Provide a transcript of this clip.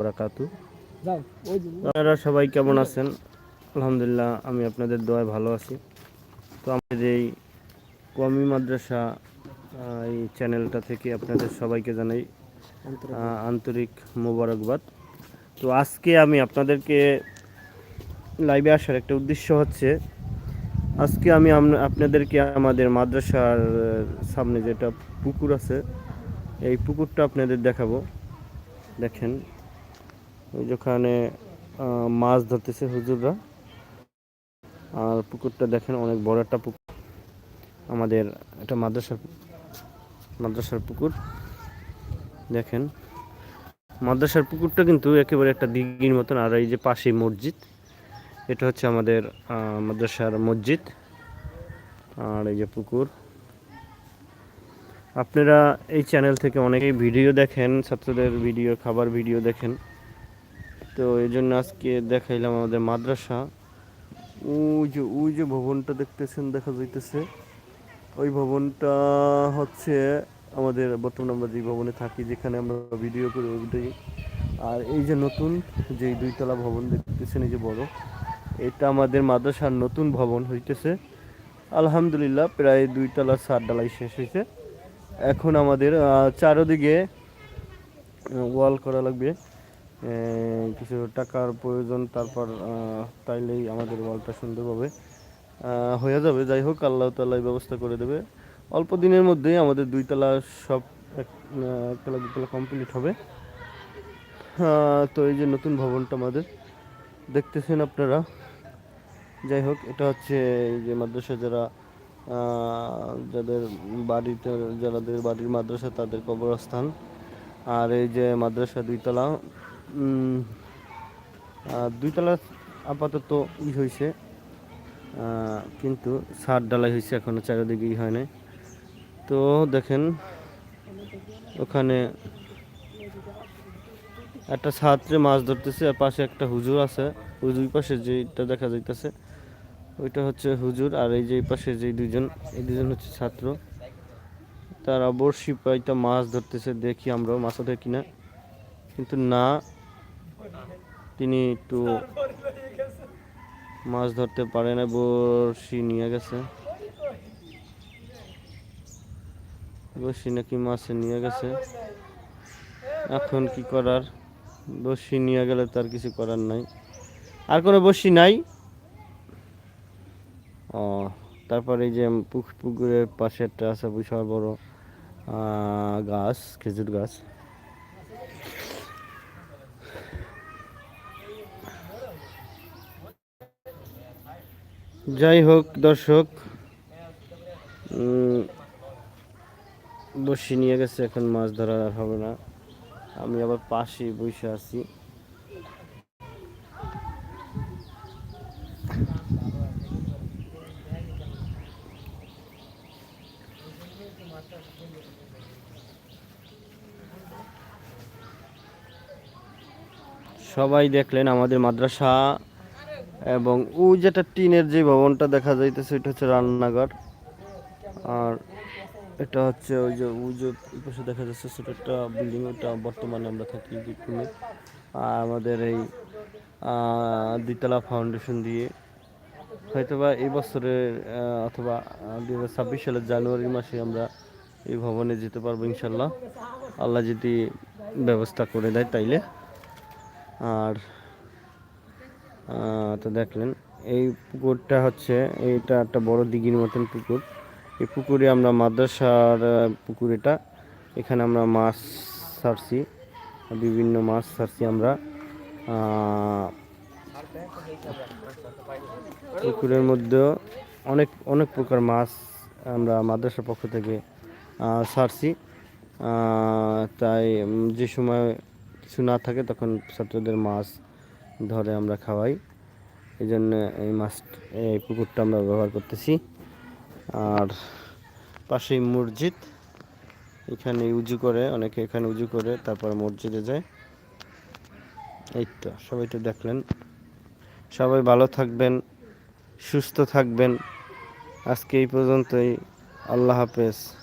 বারাকাতু। আপনারা সবাই কেমন আছেন? আলহামদুলিল্লাহ আমি আপনাদের দোয়ায় ভালো আছি। তো আমাদের এই কমি মাদ্রাসা এই চ্যানেলটা থেকে আপনাদের সবাইকে জানাই আন্তরিক। মোবারকবাদ। তো আজকে আমি আপনাদেরকে লাইভে আসার একটা উদ্দেশ্য হচ্ছে আজকে আমি আপনাদেরকে আমাদের মাদ্রাসার সামনে যেটা পুকুর আছে এই পুকুরটা আপনাদের দেখাবো। দেখেন যেখানে আহ, মাছ ধরতেছে হুজুররা। আর পুকুরটা দেখেন অনেক বড় একটা পুকুর। আমাদের একটা মাদ্রাসার মাদ্রাসার পুকুর। দেখেন মাদ্রাসার পুকুরটা কিন্তু একেবারে একটা দিঘির মতন। আর এই যে পাশেই মসজিদ এটা হচ্ছে আমাদের মাদ্রাসার মসজিদ। আর এই যে পুকুর। আপনারা এই চ্যানেল থেকে অনেকেই ভিডিও দেখেন ছাত্রদের ভিডিও খাবার ভিডিও দেখেন। তো এই জন্য আজকে দেখাইলাম আমাদের মাদ্রাসা। ওই যে ওই যে ভবনটা দেখতেছেন, দেখা যাইতেছে। ওই ভবনটা হচ্ছে আমাদের বর্তমানে আমরা যে ভবনে থাকি, যেখানে আমরা ভিডিও করি ওইটাই আর এই যে নতুন যে দুইতলা ভবন দেখতেছেন, এই যে বড়, এটা আমাদের মাদ্রাসার নতুন ভবন হইতেছে। আলহামদুলিল্লাহ, প্রায় দুইতলা সাত ডালাই শেষ হয়েছে এখন আমাদের চারোদিকে ওয়াল করা লাগবে। কিছু টাকার প্রয়োজন, তারপর তাইলেই আমাদের ওয়ালটা সুন্দরভাবে হয়ে যাবে। যাই হোক, আল্লাহ তাল্লাহ ব্যবস্থা করে দেবে। অল্প দিনের মধ্যেই আমাদের দুইতলা সব একতলা, দুতলা কমপ্লিট হবে। তো এই যে নতুন ভবনটা আমাদের, দেখতেছেন আপনারা? যাই হোক, এটা হচ্ছে এই যে মাদ্রাসা যারা যাদের বাড়িতে যাদের বাড়ির মাদ্রাসা, তাদের কবরস্থান। আর এই যে মাদ্রাসা দুইতলা দুইতলা আপাতত ই হয়েছে কিন্তু সার ডালাই হয়েছে এখনও চারিদিকে ই হয় নাই। তো দেখেন, ওখানে একটা ছাত্রে মাছ ধরতেছে, আর পাশে একটা হুজুর আছে। ওই দুই পাশে যেটা দেখা যাইতেছে, ওইটা হচ্ছে হুজুর, আর এই যে এই পাশে যে দুইজন, এই দুজন হচ্ছে ছাত্র। তারা বড়শি পাইটা মাছ ধরতেছে, দেখি আমরাও মাছ ওঠে কিনা। কিন্তু না তিনি একটু মাছ ধরতে পারে না বড়শি নিয়ে গেছে। বড়শি নাকি মাছে নিয়ে গেছে। এখন কি করার? বড়শি নিয়ে গেলে তার কিছু করার নাই। আর কোনো বড়শি নাই? ও, তারপরে এই যে পুক- পুকুরের পাশে একটা আছে বিশাল বড় গাছ, খেজুর গাছ। যাই হোক, দর্শক বড়শি নিয়ে গেছে, এখন মাছ ধরা হবে না। আমি আবার পাশে বসে আছি। সবাই দেখলেন আমাদের মাদ্রাসা। এবং ওই যেটা টিনের যে ভবনটা দেখা যাইতেছে, এটা হচ্ছে রান্নাঘর। আর এটা হচ্ছে ওই যে ওই যে পাশে দেখা যাচ্ছে ছোট একটা বিল্ডিং ওটা বর্তমানে আমরা থাকি যেখানে আর আমাদের এই দ্বিতলা ফাউন্ডেশন দিয়ে। হয়তোবা এই বছরের অথবা দুই হাজার ছাব্বিশ সালের জানুয়ারি মাসে আমরা এই ভবনে যেতে পারব ইনশাল্লাহ আল্লাহ যদি ব্যবস্থা করে দেয় তাইলে। আর তো দেখলেন, এই পুকুরটা হচ্ছে, এইটা একটা বড় দিঘির মতন পুকুর। এই পুকুরে আমরা মাদ্রাসার পুকুর এটা এখানে আমরা মাছ ছাড়ছি বিভিন্ন মাছ ছাড়ছি আমরা। পুকুরের মধ্যেও অনেক অনেক প্রকার মাছ আমরা মাদ্রাসার পক্ষ থেকে ছাড়ছি তাই যে সময় কিছু না থাকে, তখন ছাত্রদের মাছ ধরে আমরা খাওয়াই। এই জন্য এই মাছ, এই পুকুরটা আমরা ব্যবহার করতেছি। আর পাশেই মসজিদ। এখানে উজু করে, অনেকে এখানে উজু করে, তারপর মসজিদে যায়। এই তো, সবাই তো দেখলেন। সবাই ভালো থাকবেন, সুস্থ থাকবেন। আজকে এই পর্যন্তই। আল্লাহ হাফেজ।